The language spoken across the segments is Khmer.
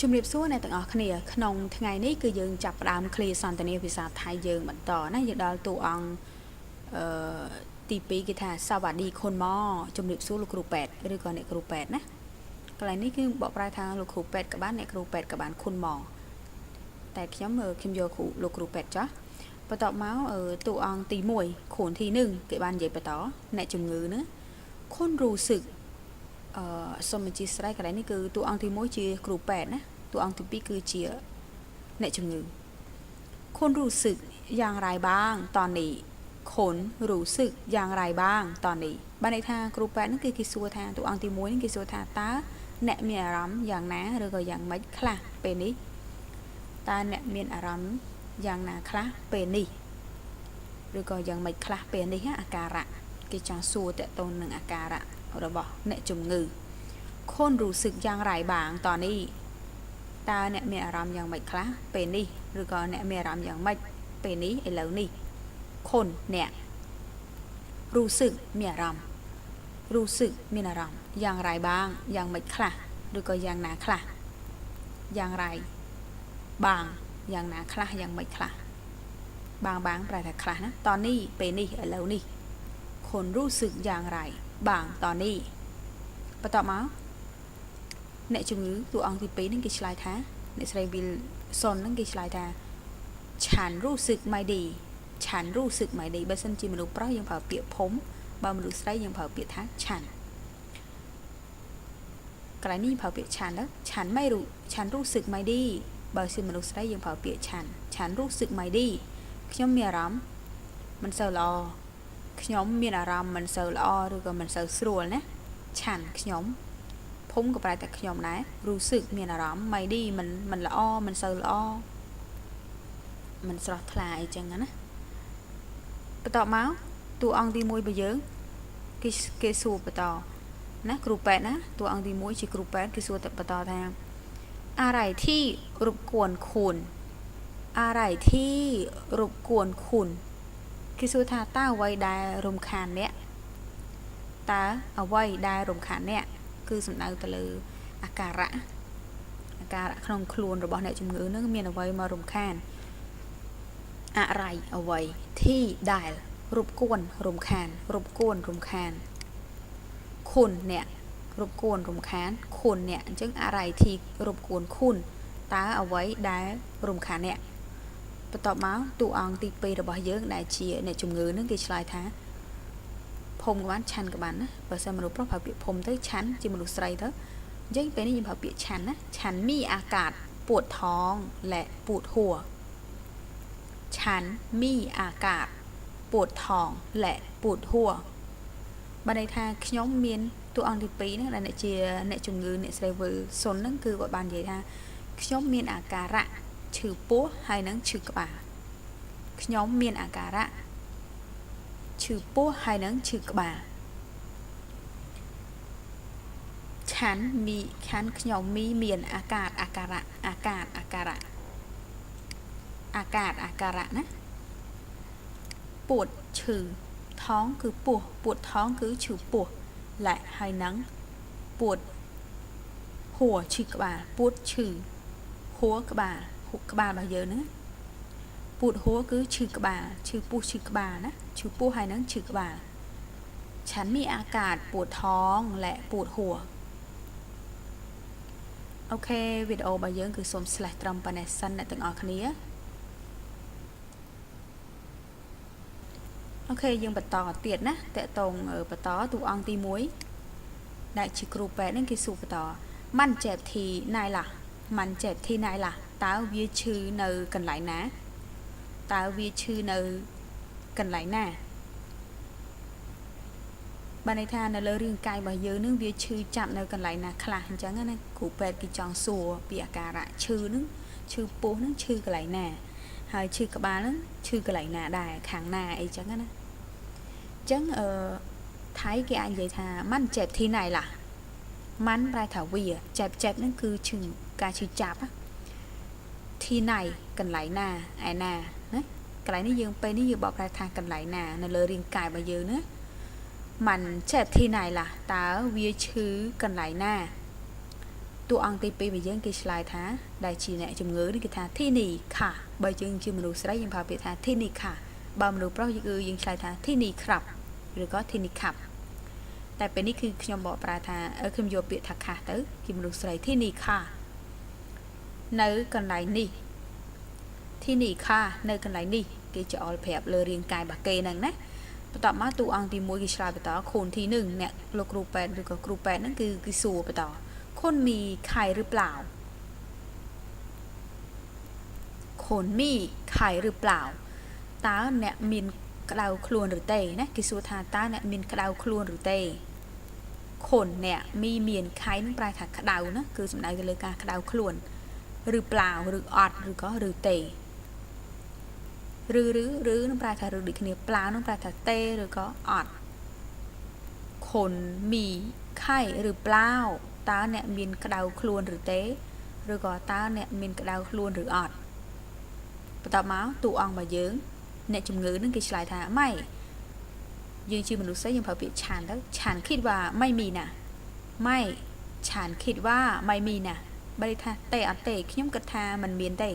ជំរាបសួរអ្នកទាំងអស់គ្នាក្នុងថ្ងៃនេះគឺយើងចាប់ផ្ដើមឃ្លាសន្ទនាភាសាថៃយើងបន្តណាយើងដល់តួអង្គអឺទី2គេថាសវស្តីខុនម៉ជំរាបសួរលោកគ្រូពេទ្យឬក៏អ្នកគ្រូពេទ្យណាកន្លែងនេះគឺបកប្រែថាលោកគ្រូពេទ្យក៏បានអ្នកគ្រូពេទ្យក៏បានខុនម៉តែខ្ញុំខ្ញុំយកគ្រូលោកគ្រូពេទ្យចាស់បន្ទាប់មកតួអង្គទី1ខួនទី1គេបាននិយាយបន្តអ្នកជំងឺណាខុនរូសឹក អឺសូមអធិស្ឋានកន្លែងនេះគឺតួអង្គទី1ជាគ្រូពេទ្យណាតួអង្គទី2គឺជាអ្នកជំងឺខុនរូសឹកយ៉ាងไรบ้างตอนนี้ខុនរូសឹកយ៉ាងไรบ้างตอนนี้បានន័យថាគ្រូពេទ្យហ្នឹងគឺគេសួរថាតួអង្គទី1ហ្នឹងគេសួរថាតើអ្នកមានអារម្មណ៍យ៉ាងណាឬក៏យ៉ាងម៉េចខ្លះពេលនេះតើអ្នកមានអារម្មណ៍យ៉ាងណាខ្លះពេលនេះឬក៏យ៉ាងម៉េចខ្លះពេលនេះអាការៈគេចង់សួរតកតូននឹងអាការៈ ระบอกเนจุมงือคนรู้สึกอย่างไรบางตอนนี้ตาเนี่ยมีอารมณ์อย่างไมคละเป็นนี่หรือก็เนี่ยมีอารมณ์อย่างไม่เป็นนี้ไอ้เหล่านี้คนเนี่ยรู้สึกมีอารมณ์รู้สึกมีอารมณ์อย่างไรบ้างอย่างไมคละหรือก็อย่างหนาคละอย่างไรบางอย่างหนาคละอย่างไมคละบางบางปลายแต่คละนะตอนนี้เป็นนี่ไอ้เหล่านี้คนรู้สึกอย่างไร bảng tỏ nì và tỏ máu nẹ chung ngữ tụ ông thì bế nên cái slide thá nẹ sẽ bị son nên cái slide thá chán ru sực mai đi chán ru sực mai đi bà sân chỉ mình được pro dân vào bịa phốm bà mình được sấy dân vào bịa thá chán cái này nhìn vào bịa chán đó chán mai ru chán ru sực mai đi bà xin mình được sấy dân vào bịa chán chán ru sực mai đi ខ្ញុំមានអារម្មណ៍មិនសូវល្អ ខ្ញុំមានអារម្មណ៍មិនសូវល្អឬក៏មិនសូវស្រួលណាឆានខ្ញុំភូមិក៏ប្រែតែខ្ញុំដែរรู้สึกមានអារម្មណ៍មិនឌីមិនមិនល្អមិនសូវល្អមិនស្រស់ថ្លាអីចឹងណាបន្តមកតួអង្គទី1របស់យើងគេគេសួរបន្តណាគ្រូពេទ្យណាតួអង្គទី1ជាគ្រូពេទ្យគេសួរបន្តថាอะไรที่รบกวนคุณอะไรที่รบกวนคุณ គេសួរថាតើអ្វីដែលរំខានអ្នកតើអ្វីដែលរំខានអ្នកគឺសំដៅទៅលើអាការៈអាការៈក្នុងខ្លួនរបស់អ្នកជំងឺនឹងមានអ្វីមករំខានអរ័យអ្វីធីដែលរົບគួនរំខានរົບគួនរំខានគុណអ្នករົບគួនរំខានគុណអ្នកអញ្ចឹងអរ័យធីរົບគួនគុណតើអ្វីដែលរំខានអ្នក បន្ទាប់មកតួអង្គទី2របស់យើងដែលជាអ្នកជំងឺនឹងគេឆ្លើយថាភូមិក៏បានឆាន់ក៏បានណាបើសិនមនុស្សប្រុសប្រើពាក្យភូមិទៅឆាន់ជាមនុស្សស្រីទៅអញ្ចឹងពេលនេះយើងប្រើពាក្យឆាន់ណាឆាន់មីអាកាศปวดท้องและปวดหัวฉันมีអាកាศปวดท้องและปวดหัวបានន័យថាខ្ញុំមានតួអង្គទី2ហ្នឹងដែលអ្នកជាអ្នកជំងឺអ្នកស្រីវិលសុនហ្នឹងគឺគាត់បាននិយាយថាខ្ញុំមានអាការៈ ឈឺពោះហើយនឹងឈឺក្បាលខ្ញុំមានអាការៈឈឺពោះហើយនឹងឈឺក្បាលឆានមីខានខ្ញុំមីមានអាកាសអាការៈអាកាសអាការៈអាកាសអាការៈណាពួតឈឺថងគឺពោះពួតថងគឺឈឺពោះលែកហើយនឹងពួតហួរឈឺក្បាលពួតឈឺហួរក្បាល ហួរក្បាលរបស់យើងហ្នឹងពូតហួរគឺឈឺក្បាលឈឺពោះឈឺក្បាលណាឈឺពោះហើយនឹងឈឺក្បាលฉันมีอาการปวดท้องและปวดหัวអូខេវីដេអូរបស់យើងគឺសូម slash ត្រឹមប៉ុណ្ណេះសិនអ្នកទាំងអស់គ្នាអូខេយើងបន្តទៀតណាតកតងបន្តតួអង្គទី1ដែលជាគ្រូពេទ្យហ្នឹងគេសួរបន្តมันเจ็บที่ไหนล่ะมันเจ็บที่ไหนล่ะ តើវាឈឺនៅកន្លែងណាតើវាឈឺនៅកន្លែងណាបានន័យថានៅលើរាងកាយរបស់យើងនឹងវាឈឺចាប់នៅកន្លែងណាខ្លះអញ្ចឹងណាគ្រូពេទ្យគេចង់សួរពីអាការៈឈឺនឹងឈឺពោះនឹងឈឺកន្លែងណាហើយឈឺក្បាលនឹងឈឺកន្លែងណាដែរខាងណាអីចឹងណាអញ្ចឹងអឺថៃគេអាចនិយាយថាมันเจ็บที่ไหนล่ะมันប្រែថាវាเจ็บเจ็บនឹងគឺឈឺការឈឺចាប់ ที่ไหนกันไหลนาไอนาเนะกันไหลนี่ยืมไปนี่ยืมบอกปลายทางกันไหลนาในเลยริงกายมาเยอะเนะมันเจ็บที่ไหนล่ะตาเวียชื้อกันไหลนาตัวอังตีปีไปยืงกิชลายท้าได้ชีแนะจมเงือดกิทาที่นี่ค่ะใบยืงชื่อมนุษย์ไรยังพาไปทาที่นี่ค่ะบามนุษย์เพราะยังยิงชายท้าที่นี่ครับ หรือก็ที่นี่ครับแต่เป็นนี่คือขยมบอกปลายทางเออขยมโยเปียทักค่ะเต๋อกิมนุษย์ไรที่นี่ค่ะ ស្សស្រីធីនីខានៅកន្លែងនេះធីនីខានៅកន្លែងនេះគេចោលប្រាប់លើរាងកាយរបស់គេហ្នឹងណាបន្ទាប់មកតួអង្គទី1គេឆ្លើយបន្តខូនទី1អ្នកលោកគ្រូពេទ្យឬក៏គ្រូពេទ្យហ្នឹងគឺគឺសួរបន្តคุณมีไข่หรือเปล่าคุณมีไข่หรือเปล่าតើអ្នកមានក្តៅខ្លួនឬទេណាគេសួរថាតើអ្នកមានក្តៅខ្លួនឬទេคุณអ្នកមីមានខៃនឹងប្រែថាក្តៅណាគឺសំដៅទៅលើការក្តៅខ្លួន ឬប្លាវឬអត់ឬក៏ឬទេឬឬឬនឹងប្រែថាឬដូចគ្នាប្លាវនឹងប្រែថាទេឬក៏អត់ខុនមីខៃឬប្លាវតើអ្នកមានក្តៅខ្លួនឬទេឬក៏តើអ្នកមានក្តៅខ្លួនឬអត់បន្ទាប់មកតួអង្គរបស់យើង អ្នកជំងឺនឹងគេឆ្លើយថាម៉ៃយើងជាមនុស្សស្អីយើងប្រើពាក្យឆានទៅឆានគិតថាម៉ៃមីណាម៉ៃឆានគិតថាម៉ៃមីណា បើថាទេអត់ទេខ្ញុំគិតថាมันមានទេ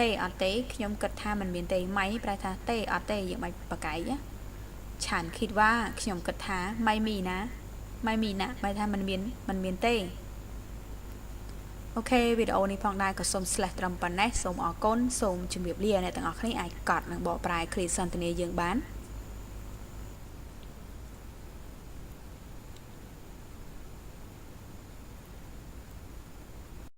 ទេអត់ទេខ្ញុំគិតថាมันមានទេម៉ៃប្រែថាទេអត់ទេយើងបាច់បកកាយណាឆានគិតว่าខ្ញុំគិតថាไม่มีណាไม่มีណាបែរថាมันមានมันមានទេអូខេវីដេអូនេះផងដែរក៏សូម slash ត្រឹមប៉ុណ្ណេះសូមអរគុណសូមជម្រាបលាអ្នកទាំងអស់គ្នាអាចកត់និងបកប្រែគ្រាសន្ទនាយើងបាន